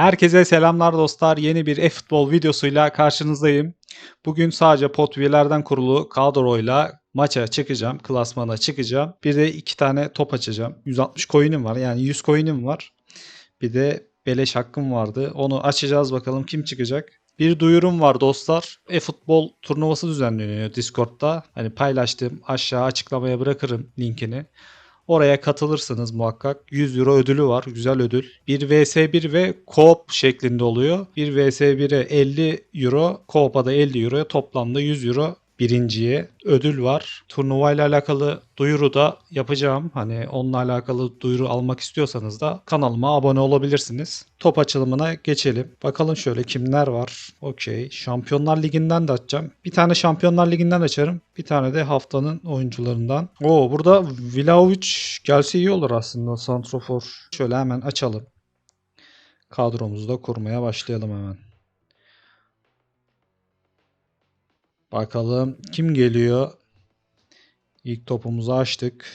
Herkese selamlar dostlar. Yeni bir e-futbol videosuyla karşınızdayım. Bugün sadece pot üyelerden kurulu kadroyla maça çıkacağım. Klasmana çıkacağım. Bir de iki tane top açacağım. 160 coin'im var. Yani 100 coin'im var. Bir de beleş hakkım vardı. Onu açacağız bakalım kim çıkacak. Bir duyurum var dostlar. E-futbol turnuvası düzenleniyor Discord'da. Hani paylaştığım aşağı açıklamaya bırakırım linkini. Oraya katılırsınız muhakkak. 100 euro ödülü var. Güzel ödül. 1 vs1 ve co-op şeklinde oluyor. 1 vs1'e 50 euro, co-op'a da 50 euro. Toplamda 100 euro birinciye ödül var. Turnuva ile alakalı duyuru da yapacağım. Hani onunla alakalı duyuru almak istiyorsanız da kanalıma abone olabilirsiniz. Top açılımına geçelim. Bakalım şöyle kimler var. Okey. Şampiyonlar Ligi'nden de açacağım. Bir tane Şampiyonlar Ligi'nden açarım. Bir tane de haftanın oyuncularından. Oo burada Vlahovic gelse iyi olur aslında. Santrofor. Şöyle hemen açalım. Kadromuzu da kurmaya başlayalım hemen. Bakalım kim geliyor? İlk topumuzu açtık.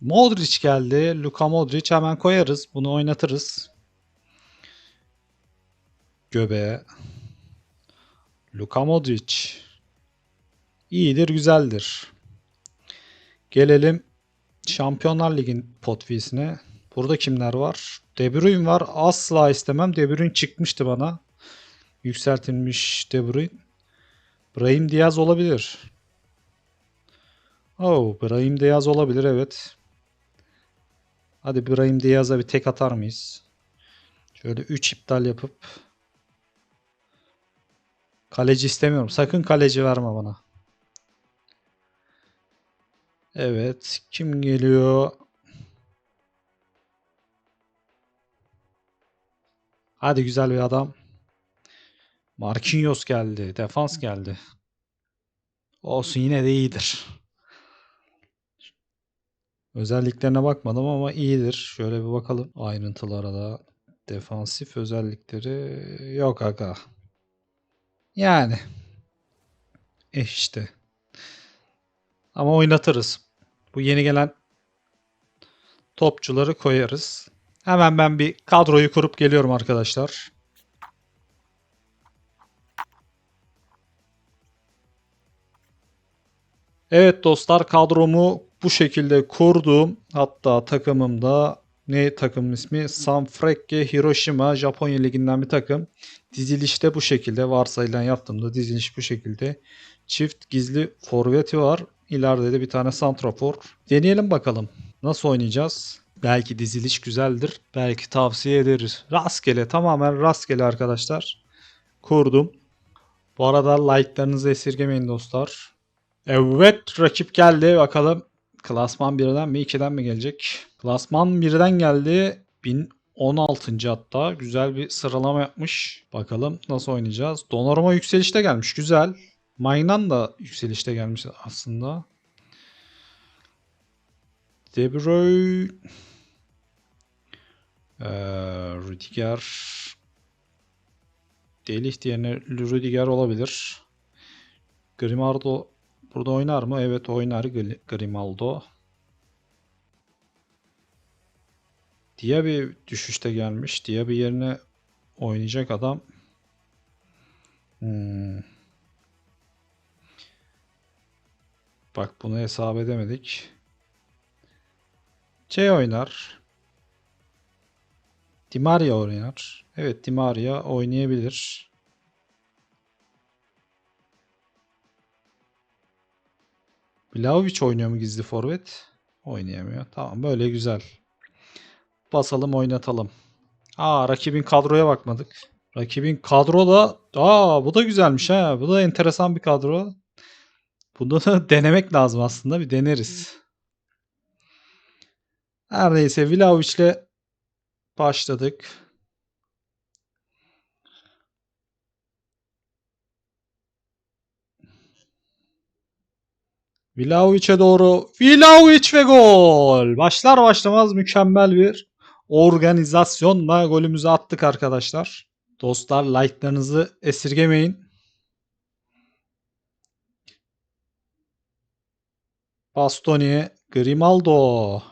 Modric geldi. Luka Modric hemen koyarız. Bunu oynatırız. Göbeğe. Luka Modric. İyidir, güzeldir. Gelelim Şampiyonlar Ligi'nin potfisine. Burada kimler var? De Bruyne var. Asla istemem. De Bruyne çıkmıştı bana. Yükseltilmiş De Bruyne. Brahim Diaz olabilir. Oh, Brahim Diaz olabilir evet. Hadi Brahim Diaz'a bir tek atar mıyız? Şöyle 3 iptal yapıp Kaleci istemiyorum. Sakın kaleci verme bana. Evet. Kim geliyor? Hadi güzel bir adam. Marquinhos geldi. Defans geldi. Olsun yine de iyidir. Özelliklerine bakmadım ama iyidir. Şöyle bir bakalım ayrıntılara da. Defansif özellikleri yok aga. Yani. Eh işte. Ama oynatırız. Bu yeni gelen topçuları koyarız. Hemen ben bir kadroyu kurup geliyorum arkadaşlar. Evet dostlar kadromu bu şekilde kurdum. Hatta takımımda ne takım ismi? Sanfrecce Hiroshima Japonya liginden bir takım. Dizilişte bu şekilde varsayılan yaptığımda diziliş bu şekilde. Çift gizli forveti var. İleride de bir tane santrafor. Deneyelim bakalım. Nasıl oynayacağız? Belki diziliş güzeldir. Belki tavsiye ederiz. Rastgele tamamen rastgele arkadaşlar. Kurdum. Bu arada like'larınızı esirgemeyin dostlar. Evet rakip geldi. Bakalım klasman 1'den mi 2'den mi gelecek? Klasman 1'den geldi. 1016. hatta. Güzel bir sıralama yapmış. Bakalım nasıl oynayacağız. Donnarumma yükselişte gelmiş. Güzel. Maynan da yükselişte gelmiş aslında. De Bruyne ee, Rüdiger Delih diyene Rüdiger olabilir. Grimaldo burada oynar mı? Evet oynar Grimaldo. Diye bir düşüşte gelmiş. Diye bir yerine oynayacak adam. Hmm. Bak bunu hesap edemedik. Şey oynar. Di Maria oynar. Evet Di Maria oynayabilir. Vlahovic oynuyor mu gizli forvet? Oynayamıyor. Tamam böyle güzel. Basalım oynatalım. Aa rakibin kadroya bakmadık. Rakibin kadro da aa bu da güzelmiş ha. Bu da enteresan bir kadro. Bunu da denemek lazım aslında. Bir deneriz. Her neyse Vlahovic'le başladık. Vlahovic'e doğru. Vlahovic ve gol. Başlar başlamaz mükemmel bir organizasyonla golümüzü attık arkadaşlar. Dostlar like'larınızı esirgemeyin. Bastoni'ye Grimaldo.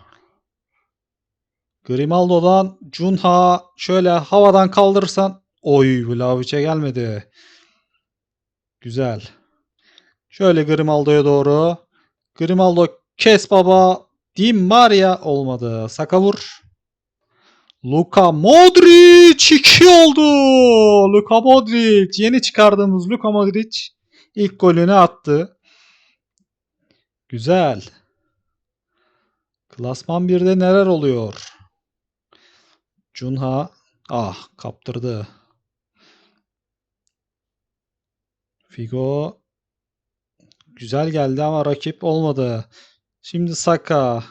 Grimaldo'dan Cunha şöyle havadan kaldırırsan oy Vlahovic'e gelmedi. Güzel. Şöyle Grimaldo'ya doğru. Grimaldo kes baba. Di Maria olmadı. Saka vur. Luka Modric 2 oldu. Luka Modric yeni çıkardığımız Luka Modric ilk golünü attı. Güzel. Klasman 1'de neler oluyor? Cunha ah kaptırdı. Figo güzel geldi ama rakip olmadı. Şimdi Saka.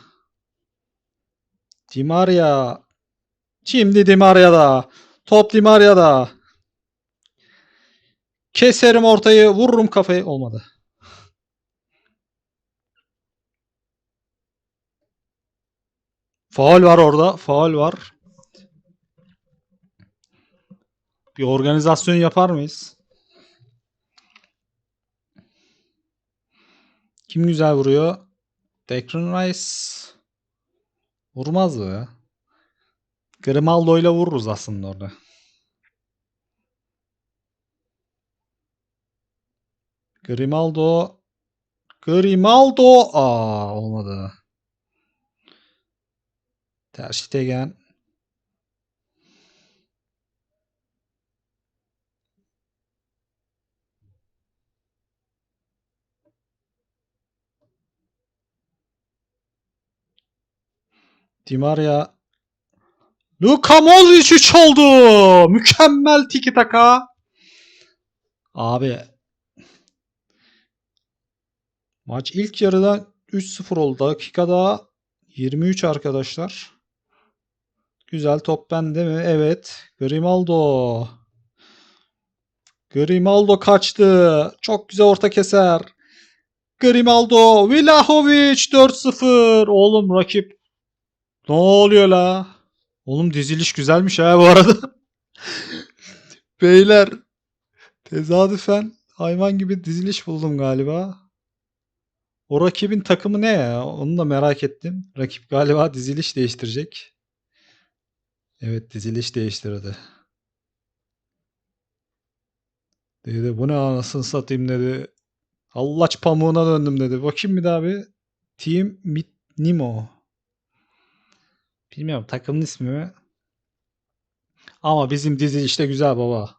Di Maria. Şimdi Di Maria'da. Top Di Maria'da. Keserim ortayı, vururum kafayı. Olmadı. Faul var orada. Faul var. Bir organizasyon yapar mıyız? Kim güzel vuruyor? Declan Rice. Vurmaz mı? Grimaldo ile vururuz aslında orada. Grimaldo. Grimaldo. Aa olmadı. Ter Stegen. Di Maria. Luka Modric 3 oldu. Mükemmel tiki taka. Abi. Maç ilk yarıda 3-0 oldu. Dakikada 23 arkadaşlar. Güzel top bende mi? Evet. Grimaldo. Grimaldo kaçtı. Çok güzel orta keser. Grimaldo. Vlahovic 4-0. Oğlum rakip. Ne oluyor la? Oğlum diziliş güzelmiş ha bu arada. Beyler. Tesadüfen hayvan gibi diziliş buldum galiba. O rakibin takımı ne ya? Onu da merak ettim. Rakip galiba diziliş değiştirecek. Evet diziliş değiştirdi. Dedi bu ne anasını satayım dedi. Allaç pamuğuna döndüm dedi. Bakayım bir daha bir. Team Nimo. Bilmiyorum takımın ismi mi? Ama bizim dizilişte güzel baba.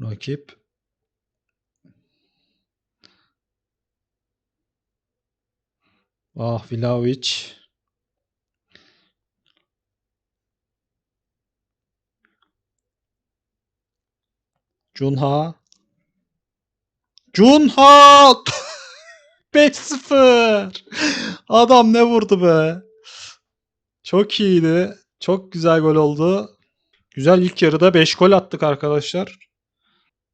Rakip. Ah Vlahovic. Cunha. Cunha! 5-0. Adam ne vurdu be. Çok iyiydi. Çok güzel gol oldu. Güzel ilk yarıda 5 gol attık arkadaşlar.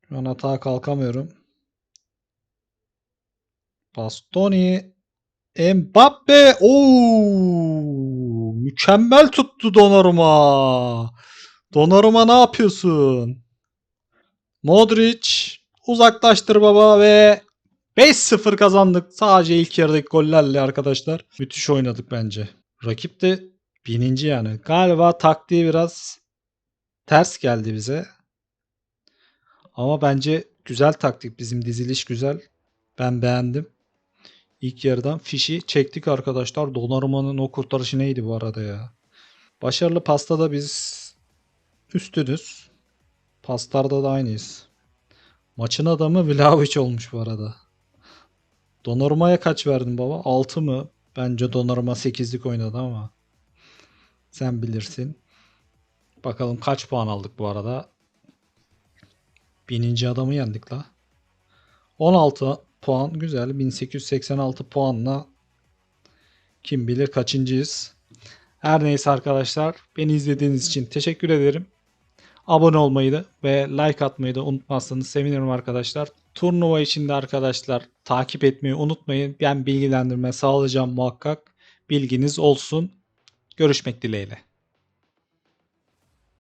Şu an hata kalkamıyorum. Bastoni. Mbappe. Oo! Mükemmel tuttu Donnarumma. Donnarumma ne yapıyorsun? Modric uzaklaştır baba ve 5-0 kazandık. Sadece ilk yarıdaki gollerle arkadaşlar. Müthiş oynadık bence. Rakip de bininci yani. Galiba taktiği biraz ters geldi bize. Ama bence güzel taktik. Bizim diziliş güzel. Ben beğendim. İlk yarıdan fişi çektik arkadaşlar. Donnarumma'nın o kurtarışı neydi bu arada ya? Başarılı pastada biz üstünüz. Paslarda da aynıyız. Maçın adamı Vlahovic olmuş bu arada. Donnarumma'ya kaç verdin baba? 6 mı? Bence Donnarumma 8'lik oynadı ama. Sen bilirsin. Bakalım kaç puan aldık bu arada. Bininci adamı yendik la. 16 puan güzel. 1886 puanla kim bilir kaçıncıyız. Her neyse arkadaşlar beni izlediğiniz için teşekkür ederim. Abone olmayı da ve like atmayı da unutmazsanız sevinirim arkadaşlar. Turnuva içinde arkadaşlar takip etmeyi unutmayın. Ben bilgilendirme sağlayacağım muhakkak. Bilginiz olsun. Görüşmek dileğiyle.